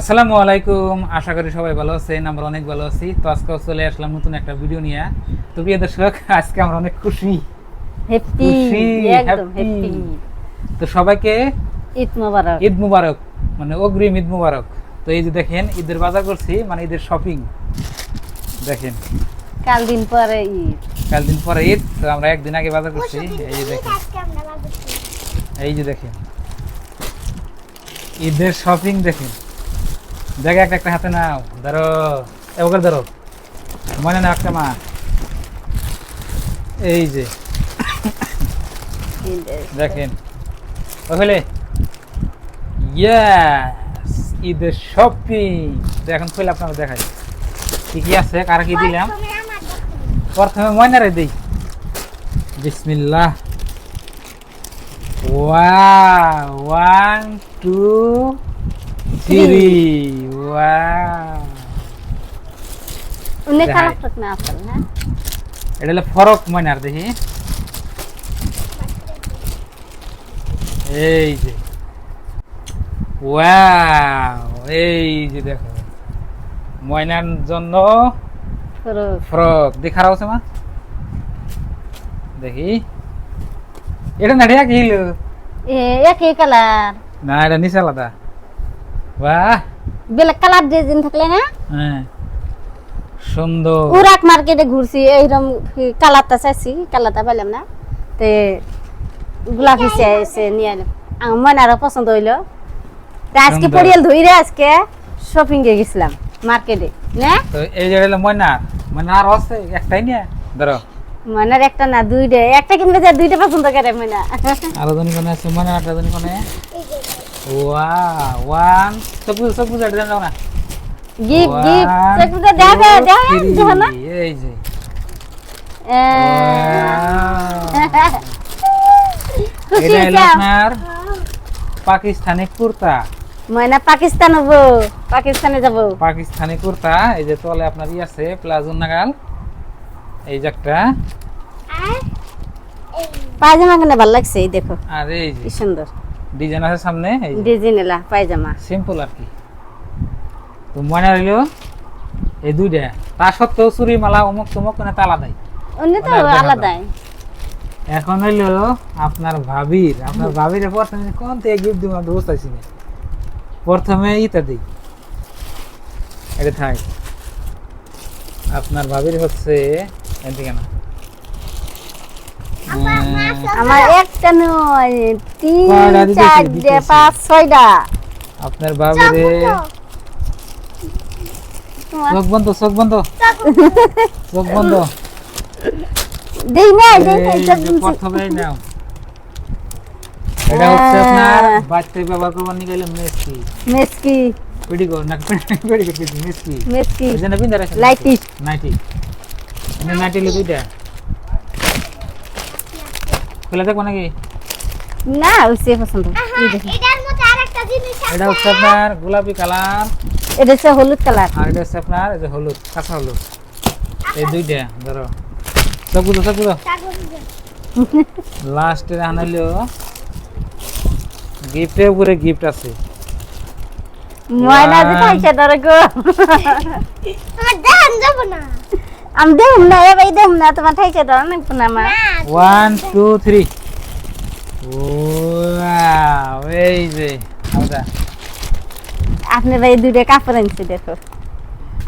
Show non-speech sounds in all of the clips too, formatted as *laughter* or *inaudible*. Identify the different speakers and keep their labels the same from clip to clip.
Speaker 1: আসসালামু আলাইকুম আশা করি সবাই ভালো আছেন আমরা অনেক ভালো আছি। তো আজকে চলে আসলাম নতুন একটা ভিডিও নিয়ে। তো প্রিয় দর্শক আজকে আমরা অনেক খুশি।
Speaker 2: হ্যাপি একদম হ্যাপি
Speaker 1: তো সবাইকে
Speaker 2: ঈদ মোবারক।
Speaker 1: ঈদ মুবারক মানে অগ্রিম ঈদ মুবারক। তো এই যে দেখেন ঈদের বাজার করছি মানে ঈদের শপিং দেখেন।
Speaker 2: কাল দিন পরে ঈদ।
Speaker 1: কাল দিন পরে ঈদ তো আমরা একদিন আগে বাজার করছি। এই যে দেখেন। এই যে দেখেন। ঈদের শপিং দেখেন। দেখে একটা একটা হাতে নাও। ধরো। এবার ধরো। মনে না একটা মা। এই যে। দেখেন। ওখানে ইয়াস ঈদের শপিং এখন খুলে আপনারা দেখাই। কি কি আছে? কারা কি দিলাম? প্রথমে ময়নারে দিই। বিসমিল্লাহ। ওয়ান, টু থ্রি ওয়া
Speaker 2: উনি
Speaker 1: দেখাই।
Speaker 2: খারাপ থাক না আসল হ্যাঁ?
Speaker 1: এটা হলো ফরক ময়নার দেখি এই যে। ওয়াও এই যে দেখো। ময়নার জন্য
Speaker 2: ফরক।
Speaker 1: দেখার আছে মা দেখি। এটা না ঢেয়া কি
Speaker 2: এ একই কালার।
Speaker 1: না এটা নিচে আলাদা। বাহ।
Speaker 2: বেলেগ কালার ডিজাইন থাকলে না?
Speaker 1: হ্যাঁ। সুন্দর।
Speaker 2: উরাক মার্কেটে ঘুরছি এইরকম কালারটা চাইছি কালারটা পাইলাম না। তে গোলাপি চাইছে নিয়ে এলাম আমার মনে আরও পছন্দ হইল। তা আজকে
Speaker 1: সুন্দর।
Speaker 2: পরিয়াল ধইরে আজকে শপিং এ গেছিলাম মার্কেটে না?
Speaker 1: তো এই যে হলো ময়নার। ময়নার আর আছে একটাই নিয়ে ধরো।
Speaker 2: মনের একটা না দুইটা একটা কিনবে যে দুইটা পছন্দ করে
Speaker 1: আরও জন কোনে আছে কোনে ওয়ান সব কিছু সব কিছু এটা জানো না
Speaker 2: গিফট গিফট দেবে
Speaker 1: two,
Speaker 2: দেবে
Speaker 1: three.
Speaker 2: দেবে না
Speaker 1: এই যে.
Speaker 2: খুশি
Speaker 1: আপনার পাকিস্তানি কুর্তা
Speaker 2: ময়না পাকিস্তান হব পাকিস্তানে যাব
Speaker 1: পাকিস্তানি কুর্তা এই যে তলে আপনার ই আছে প্লাজো নাগাল। এই যে একটা।
Speaker 2: পায়জামা কেন ভালো লাগছে এই দেখো।
Speaker 1: আর এই যে।
Speaker 2: সুন্দর।
Speaker 1: ডিজাইন আছে সামনে এই
Speaker 2: ডিজাইন এলা পায়জামা।
Speaker 1: সিম্পল আর কি। তো মনে রইল এই দুইটা। তা সত্ত্বেও চুরি মালা অমুক তমুক মানে তালা দেয়
Speaker 2: অন্য তো আলাদাই।
Speaker 1: এখন হইল আপনার ভাবির। আপনার ভাবির প্রথমে কোন থেকে গিফট দিব আমি বুঝতে পারছি না। প্রথমে ইটা দিই। এটা থাই। আপনার ভাবির হচ্ছে এদিকে না।
Speaker 2: আমার একটা নয় তিন
Speaker 1: কয়টা দিতেছি,
Speaker 2: চারটে
Speaker 1: দিতেছি।
Speaker 2: পাঁচ ছয়টা।
Speaker 1: আপনার ভাবিরে
Speaker 2: তোমার
Speaker 1: চোখ বন্ধ চোখ বন্ধ। চোখ বন্ধ।
Speaker 2: দেই না দেই না
Speaker 1: এই
Speaker 2: এটা
Speaker 1: যে প্রথমে নাও। এটা হচ্ছে আপনার বাচ্চায় ব্যবহার করবার নিয়ে গেলে মেসকি।
Speaker 2: মেসকি।
Speaker 1: পেডিকোট না পেডিকোট কিছু মেসকি।
Speaker 2: মেসকি।
Speaker 1: এই জন্য পিন্দা রাখেন
Speaker 2: লাইটি।
Speaker 1: নাইটি। এনে নাইটি লে দুইটা খুলে দেখব নাকি?
Speaker 2: না ওইসে পছন্দ এই দেখো।
Speaker 3: এটার মধ্যে আরেকটা জিনিস
Speaker 1: এটা হচ্ছে আপনার গোলাপি কালার।
Speaker 2: এটা হচ্ছে হলুদ কালার।
Speaker 1: আর এটা হচ্ছে আপনার এই যে হলুদ কাঁচা হলুদ। এই দুইটা ধরো। সবগুলো সবগুলো লাস্টে আনাইলো গিফটের উপরে গিফট আছে।
Speaker 2: ময়না যে
Speaker 1: One.
Speaker 2: খাইছে গো।
Speaker 3: আমার দেখান যাব না।
Speaker 2: আমি দেখুন না এবার দেখুন না তোমার খাইছে ধরে না না মা
Speaker 1: ওয়ান টু থ্রি ওয়াও এই যে আমরা
Speaker 2: আপনি ভাই দুইটা কাপড় আনছি দেখো।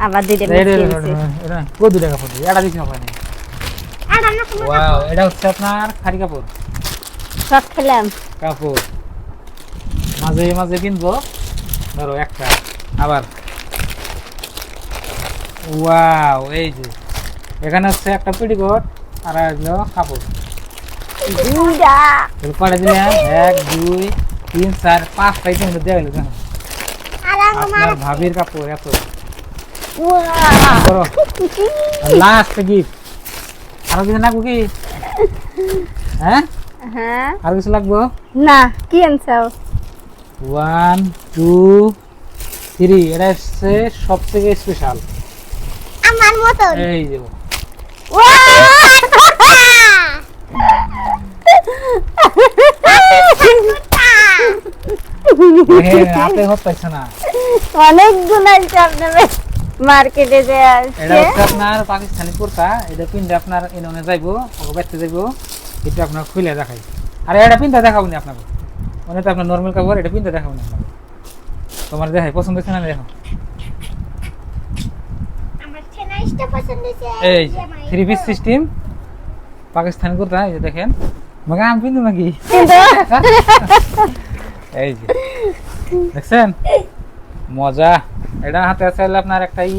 Speaker 2: আবার দুইটা
Speaker 1: এটা কো দুই টাকা পড়ছে এটা না
Speaker 3: আমরা কোনো
Speaker 1: ওয়াও এটা হচ্ছে আপনার খারি কাপড়।
Speaker 2: সব খেলাম।
Speaker 1: কাপড়। মাঝে মাঝে কিনবো। ধরো একটা। আবার। ওয়াও এই যে। এখানে হচ্ছে একটা পেটিকোট আর হলো কাপড়।
Speaker 2: দুইটা।
Speaker 1: দিলাম এক দুই তিন চার পাঁচটা আইটেম দেওয়া দেখো আপনার ভাবির কাপড় এত। লাস্ট গিফট আরও কিছু লাগবো কি? হ্যাঁ?
Speaker 2: হ্যাঁ।
Speaker 1: আর কিছু লাগবো?
Speaker 2: না কি আনছাও
Speaker 1: ওয়ান টু থ্রি এটা হচ্ছে সব থেকে স্পেশাল
Speaker 3: আমার মতো
Speaker 1: এই যে।
Speaker 2: ওয়া
Speaker 1: হাতে না।
Speaker 2: অনেক গুণ আপনার মার্কেটে যে
Speaker 1: এটা
Speaker 2: আসছে
Speaker 1: হচ্ছে আপনার পাকিস্তানি কুর্তা। এটা পিনতে আপনার এনে যাইবো ওকে বেচতে যাইবো। এটা আপনার খুলে দেখাই। আর এটা পিনতে দেখাবো না আপনাকে। তো আপনার নর্মাল কাপড় এটা পিনতে দেখাবো না আপনাকে। তোমার দেখাই পছন্দ হচ্ছে না দেখো
Speaker 3: আমার চেনাইসটা পছন্দ হয়েছে
Speaker 1: এই three piece system Pakistani kurta এই যে দেখেন। মগে আমি পিনবো নাকি? *laughs* এই যে। দেখছেন? মজা। এটা হাতে আছে আপনার একটা ই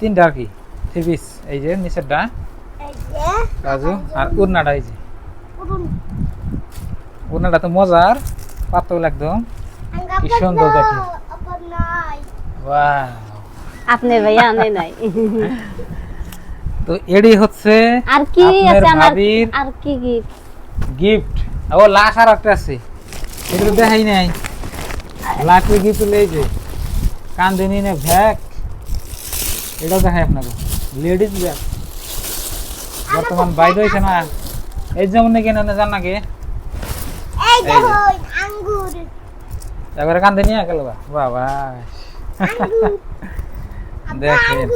Speaker 1: তিনটা আর কি থ্রি পিস এই যে নিচেরটা।
Speaker 3: এই
Speaker 1: কাজু আর উড়নাটা এই যে। উড়নাটা তো মজার পাতল একদম। কি সুন্দর দেখে।
Speaker 3: আপন
Speaker 2: ভাইয়া আনে নাই।
Speaker 1: তো এডি হচ্ছে
Speaker 2: আর কি আছে আমার আর কি কি
Speaker 1: গিফট ও লাখ আর একটা আছে। এগুলো দেখাই নাই। লাখের গিফট হলো এই যে কান্দিনী নে ভ্যাক। এটা দেখাই আপনাকে। লেডিস ব্যাগ বর্তমান বাইরে হয়েছে না। এই যেমন নাকি না জান নাকি
Speaker 3: এই
Speaker 1: এই যে।
Speaker 3: দেখো আঙ্গুর।
Speaker 1: একবারে কান্দে নিয়ে গেল বাবা।
Speaker 3: আঙ্গুর।
Speaker 1: দেখেন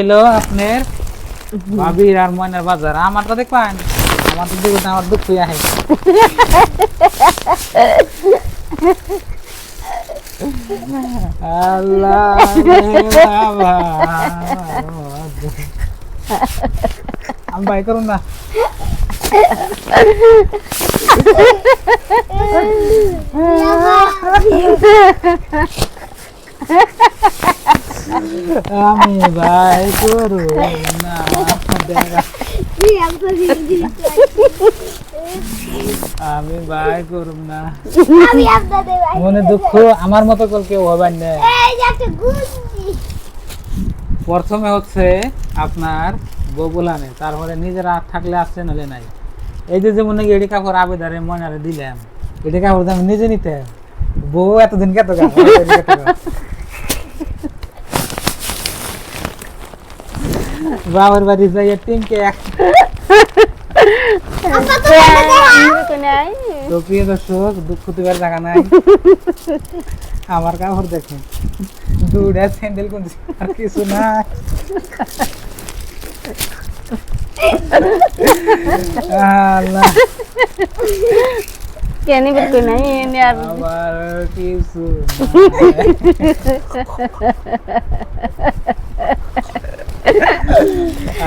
Speaker 1: হলো আপনার ভাবির আর ময়নার বাজার। আমার তো দেখবেন আমার তো দেখবেন আমার দুঃখ আহে। আল্লাহ আমি বাই করুন না। আমি বাই করুন না। দেখা
Speaker 3: কি আব্বা দিদি
Speaker 1: আমি বাই করুম না মনে দুঃখ আমার মতো কল কেউ হবেন না। প্রথমে হচ্ছে আপনার ববুলানে তারপরে নিজের নিজেরা থাকলে আসছে নাহলে নাই। এই যে যেমন নাকি এটি কাপড় আবেদারে ময়নারে দিলাম এটি কাপড় আমি নিজে নিতে বউ এতদিন কত গা বাবার বাড়ি যাই টিমকে এক
Speaker 3: তো
Speaker 1: প্রিয় দর্শক দুঃখ দিবার জায়গা নাই। আমার কাপড় দেখেন। দুটা স্যান্ডেল কোন কিছু নাই। আল্লাহ।
Speaker 2: কেন বিলকুল নাই এনে আর
Speaker 1: আবার কিছু।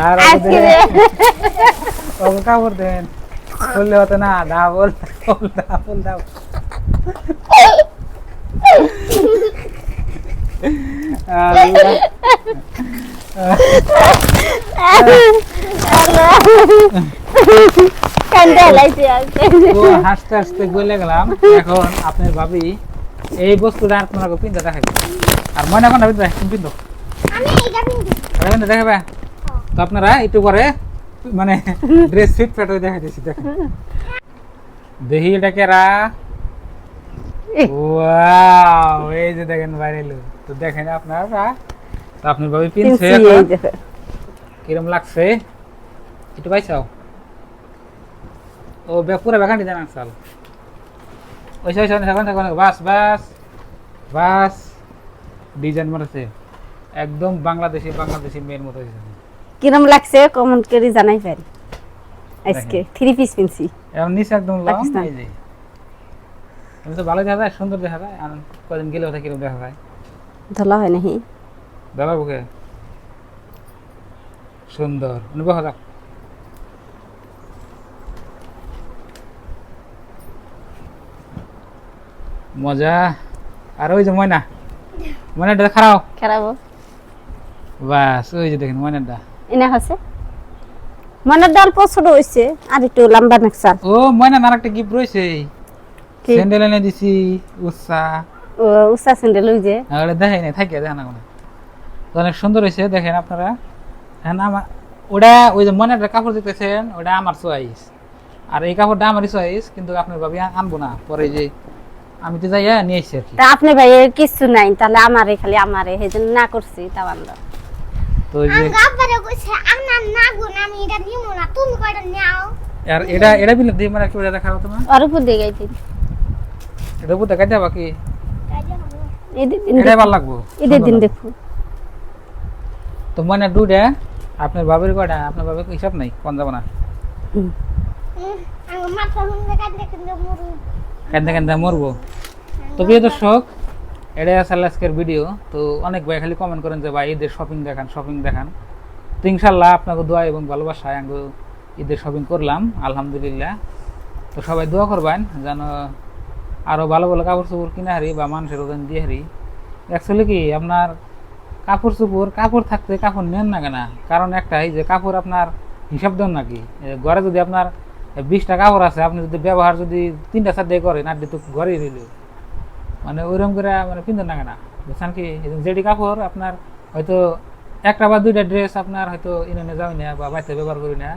Speaker 1: আর
Speaker 2: আজকে
Speaker 1: ওকে কাপড় দেন। বললে হতো না double double double double Allah
Speaker 2: কান্দে লাইছে আছে
Speaker 1: তো হাসতে হাসতে গলে গেলাম এখন আপনার ভাবি এই বস্তুটা আর তোমাকে পিনতে দেখাবে। আর তুমি পিনতো
Speaker 3: আমি
Speaker 1: পিনতে দেখাবে? তো আপনারা একটু পরে মানে ড্রেস ফিট ফেট হয়ে দেখা দিয়েছি দেখেন। দেখি এটা কেরা? ওয়াও এই যে দেখেন বাইরে এলো তো দেখেন আপনারা আপনার ভাবি পিনছে কিরম লাগছে? একটু পাইছাও? ও বে পুরো বেখান দিতে নাকসাল ওইসা ওইসা থাকুন থাকুন বাস বাস বাস। ডিজাইন মারছে একদম বাংলাদেশি বাংলাদেশি মেয়ের মতো
Speaker 2: কিরম লাগছে? কমেন্ট করে জানাই পারি। আজকে থ্রি পিস পিনছি।
Speaker 1: এখন নিচে একদম লং। এই যে। তো ভালো দেখা যায় সুন্দর দেখা যায় আর কদিন গেলে ওটা কিরম দেখা যায়
Speaker 2: ধলা হয় নাহি
Speaker 1: দাদা বুকে। সুন্দর। অনুভব যাও মজা। আর ওই যে ময়না। ময়নাটা খারাপ।
Speaker 2: খারাপ।
Speaker 1: বাস ওই যে দেখেন ময়নাটা।
Speaker 2: এনে হচ্ছে মনের ডাল ছোট হয়েছে আর একটু লম্বা নাকসাল
Speaker 1: ও ময়না আর একটা গিফট রয়েছে? স্যান্ডেল এনে দিছি উৎসা
Speaker 2: ও উষা স্যান্ডেল ওই যে।
Speaker 1: ওটা দেখাই নাই থাকে এখন তো অনেক সুন্দর হয়েছে দেখেন আপনারা। হ্যাঁ আমার ওটা ওই যে মনে একটা কাপড় দিতেছেন ওটা আমার চয়েস আর এই কাপড়টা আমারই চয়েস কিন্তু আপনার ভাবি আনব না। পরে যে আমি তো যাইয়া নিয়ে এসছি আর কি।
Speaker 2: তা আপনি ভাই কিছু নাই তাহলে আমারে খালি আমারে সেই জন্য না করছি তা আনলো
Speaker 1: তো যে
Speaker 3: আব্বারে কইছে আমার না গুণ আমি এটা নিব না তুমি কয়টা নাও?
Speaker 1: আর এটা এটা বিলে দিয়ে মানে কি দেখা তোমার।
Speaker 2: ওর উপর দিয়ে গাইছি
Speaker 1: এটা বুঝতে কাজে বাকি
Speaker 3: কাজে হবে।
Speaker 2: দিন
Speaker 1: এটাই ভালো লাগবো।
Speaker 2: ঈদের দিন দেখব
Speaker 1: তো মানে দুটা আপনার বাবির কয়টা আপনার বাবির হিসাব নাই? কোন যাব না কেন্দা কেন্দা মরবো। তো প্রিয় দর্শক এটাই আসলে আজকের ভিডিও তো অনেক ভাই খালি কমেন্ট করেন যে ভাই ঈদের শপিং দেখান শপিং দেখান। তো ইনশাল্লাহ আপনাকে দোয়া এবং ভালোবাসায় আমি ঈদের শপিং করলাম আলহামদুলিল্লাহ। তো সবাই দোয়া করবেন যেন আরও ভালো ভালো কাপড় চোপড় কিনে হারি বা মানুষের ওজন দিয়ে হারি। অ্যাকচুয়ালি কি আপনার কাপড় চোপড়, কাপড় থাকতে কাপড় নেন না কেনা? কারণ একটাই যে কাপড় আপনার হিসাব দেন নাকি? ঘরে যদি আপনার বিশটা কাপড় আছে, আপনি যদি ব্যবহার যদি তিনটা চারটে করেন আর তো ঘরেই রইল। মানে ওইরকম করে মানে পিন্ধন না কেনা? বুঝছেন কি? যেটি কাপড় আপনার হয়তো একটা বা দুইটা ড্রেস আপনার হয়তো ইনে যাই না বা বাড়িতে ব্যবহার করি না,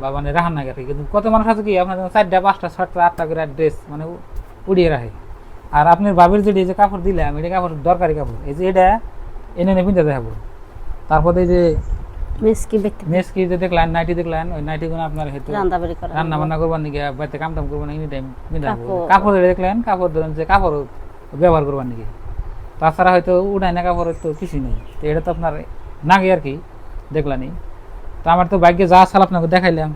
Speaker 1: বা মানে রাখান না গেছে। কিন্তু কত মানুষ আছে কি? আপনার চারটা, পাঁচটা ছটা আটটা করে ড্রেস মানে উড়িয়ে রাখে। আর আপনার বাবির যেটি যে কাপড় দিলাম এটা কাপড় দরকারি কাপড়। এই যে এটা এনে পিনতে দেখাবো। তারপরে এই যে
Speaker 2: মেসকি
Speaker 1: মেসকি যে দেখলেন নাইটি দেখলেন ওই নাইটিগুলো আপনার হয়তো
Speaker 2: রান্না বাড়ি করা
Speaker 1: রান্না বান্না করবার নাকি বাড়িতে কাম টাম করবার এনি টাইম
Speaker 2: কাপড়।
Speaker 1: কাপড় দেখলেন কাপড় ধরেন যে কাপড় ব্যবহার করবার নাকি তাছাড়া হয়তো উঠায় না কাপড় তো কিছুই নেই। তো এটা তো আপনার নাগে আর কি দেখলানি তো আমার তো বাইকে যা সাল আপনাকে দেখাইলাম।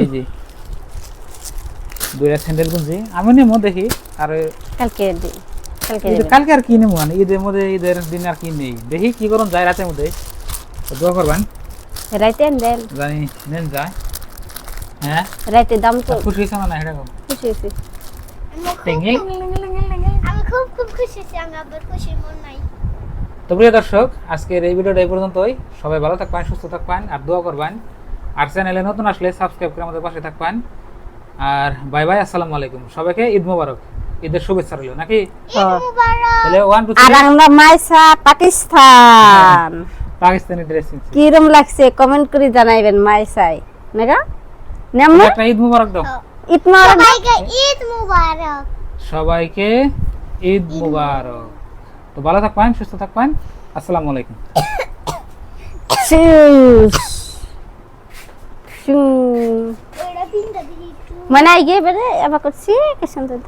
Speaker 1: এই যে দুইটা স্যান্ডেল গুনছি। আমি নেমো দেখি আর
Speaker 2: কালকে কালকে
Speaker 1: আর কি নেব মানে ঈদের মধ্যে ঈদের দিন আর কি নেই। দেখি কি করুন যায় রাতের মধ্যে। দোয়া করবেন।
Speaker 2: রাইতে দেন।
Speaker 1: জানি নেন যায়। হ্যাঁ?
Speaker 2: রাইতে দাম তো
Speaker 1: খুশি হয়েছে না
Speaker 2: খুশি হয়েছি।
Speaker 3: আমি খুব
Speaker 1: টেঙ্গি?
Speaker 3: আমি খুব খুব খুশি হয়েছি আমি আবার খুশি মন নাই।
Speaker 1: তো প্রিয় দর্শক আজকের এই ভিডিওটা এই পর্যন্তই। সবাই ভালো থাকবেন সুস্থ থাকবেন আর দোয়া করবেন। আর চ্যানেলে নতুন আসলে সাবস্ক্রাইব করে আমাদের পাশে থাকবেন। আর বাই বাই আসসালামু আলাইকুম। সবাইকে ঈদ মোবারক। ঈদের শুভেচ্ছা রইল নাকি? তাহলে ওয়ান টু
Speaker 2: আর আমরা মাইসা পাকিস্তান।
Speaker 1: পাকিস্তানি ড্রেস
Speaker 2: কিরম লাগছে? কমেন্ট করে জানাইবেন মাইসাই। নাগা নেমু।
Speaker 1: একটা ঈদ মোবারক দাও।
Speaker 2: ইতনা
Speaker 3: সবাইকে ঈদ মুবারক।
Speaker 1: সবাইকে ঈদ মোবারক। তো ভালো থাকবেন সুস্থ থাকবেন। আসসালামু আলাইকুম।
Speaker 2: মানে বেরে এবার করছি কি সুন্দর